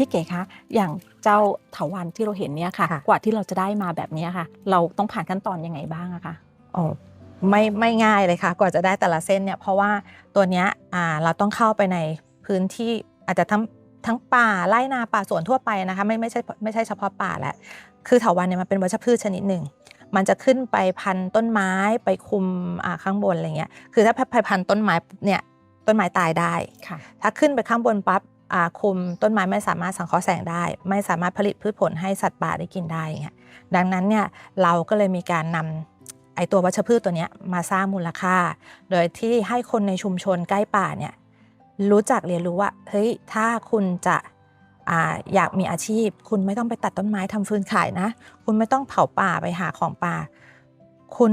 พี่เก๋คะอย่างเจ้าเถาวันที่เราเห็นเนี่ยค่ะ ค่ะ กว่าที่เราจะได้มาแบบเนี้ยค่ะ เราต้องผ่านขั้นตอนยังไงบ้างอะคะโอ้ไม่ไม่ง่ายเลยค่ะ กว่าจะได้แต่ละเส้นเนี่ยเพราะว่าตัวเนี้ยอ่าเราต้องเข้าไปในพื้นที่อาจจะทั้งทั้งป่าไร่นาป่าสวนทั่วไปนะคะไม่ไม่ใช่ไม่ใช่เฉพาะป่าแหละคือเถาวันเนี่ยมันเป็นวัชพืชชนิดหนึ่ง มันจะขึ้นไปพันต้นไม้ไปคุมอ่าข้างบนอะไรเงี้ยคือถ้าไปพันต้นไม้ปุ๊บเนี่ยต้นไม้ตายได้ ค่ะ ถ้าขึ้นไปข้างบนปั๊บอ่า คุมต้นไม้ไม่สามารถสังเคราะห์แสงได้ ไม่สามารถผลิตพืชผลให้สัตว์ป่าได้กินได้อย่างเงี้ยดังนั้นเนี่ยเราก็เลยมีการนำไอตัววัชพืชตัวนี้มาสร้างมูลค่า โดยที่ให้คนในชุมชนใกล้ป่าเนี่ยรู้จักเรียนรู้ว่าเฮ้ยถ้าคุณจะอาอยากมีอาชีพ คุณไม่ต้องไปตัดต้นไม้ทำฟืนขายนะ คุณไม่ต้องเผาป่าไปหาของป่า คุณ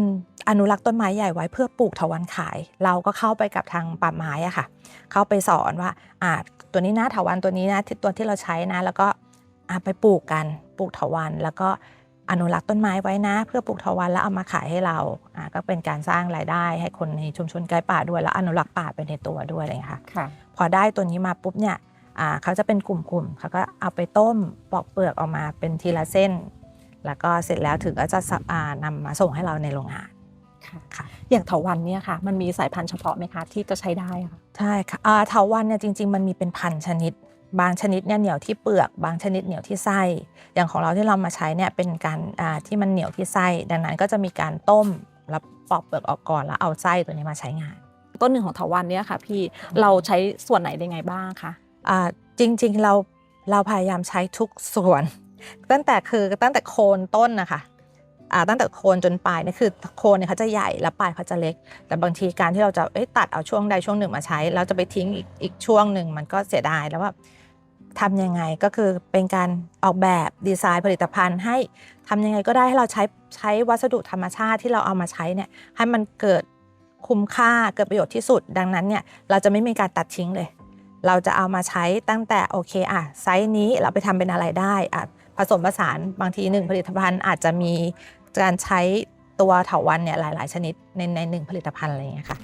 อนุรักษ์ต้นไม้ใหญ่ไว้เพื่อปลูกเถาวันขาย เราก็เข้าไปกับทางป่าไม้อะค่ะ เข้าไปสอนว่าอ่าตัวนี้นะเถาวันตัวนี้นะที่ตัวที่เราใช้นะ แล้วก็อ่าไปปลูกกันปลูกเถาวันแล้วก็อนุรักษ์ต้นไม้ไว้นะ เพื่อปลูกเถาวันแล้วเอามาขายให้เราอ่าก็เป็นการสร้างรายได้ ให้คนในชุมชนใกล้ป่าด้วย แล้วอนุรักษ์ป่าไปในตัวด้วยอะไรอย่างเงี้ยค่ะค่ะ พอได้ตัวนี้มาปุ๊บเนี่ยอ่าเขาจะเป็นกลุ่มๆเขาก็เอาไปต้มปอกเปลือกออกมาเป็นทีละเส้น แล้วก็เสร็จแล้วถึงก็จะสับอ่านำมาส่งให้เราในโรงงานค่ะค่ะอย่างเถาวันเนี่ยค่ะมันมีสายพันธุ์เฉพาะไหมคะที่จะใช้ได้อะค่ะใช่ค่ะอ่าเถาวันเนี่ยจริง ๆ มันมีเป็นพันชนิด บางชนิดเนี่ยเหนียวที่เปลือก บางชนิดเหนียวที่ไส้ อย่างของเราที่เรามาใช้เนี่ยเป็นการอ่าที่มันเหนียวที่ไส้ ดังนั้นก็จะมีการต้มแล้วปอกเปลือกออกก่อนแล้วเอาไส้ตัวนี้มาใช้งาน ต้นหนึ่งของเถาวันเนี่ยค่ะพี่เราใช้ส่วนไหนได้ไงบ้างคะอ่าจริงๆเราเราพยายามใช้ทุกส่วน ตั้งแต่คือตั้งแต่โคนต้นนะคะตั้งแต่โคนจนปลายเนี่ยคือโคนเนี่ยเขาจะใหญ่แล้วปลายเขาจะเล็ก แต่บางทีการที่เราจะตัดเอาช่วงใดช่วงหนึ่งมาใช้แล้วจะไปทิ้งอีกอีกช่วงหนึ่งมันก็เสียดายแล้วว่าทำยังไงก็คือเป็นการออกแบบดีไซน์ผลิตภัณฑ์ให้ทำยังไงก็ได้ให้เราใช้ใช้วัสดุธรรมชาติที่เราเอามาใช้เนี่ยให้มันเกิดคุ้มค่าเกิดประโยชน์ที่สุด ดังนั้นเนี่ยเราจะไม่มีการตัดทิ้งเลย เราจะเอามาใช้ตั้งแต่โอเคอะไซส์นี้เราไปทำเป็นอะไรได้อะ ผสมผสานบางทีหนึ่งผลิตภัณฑ์อาจจะมีการใช้ตัวเถาวันเนี่ยหลาย ๆ ชนิดในในหนึ่งผลิตภัณฑ์อะไรอย่างเงี้ยค่ะ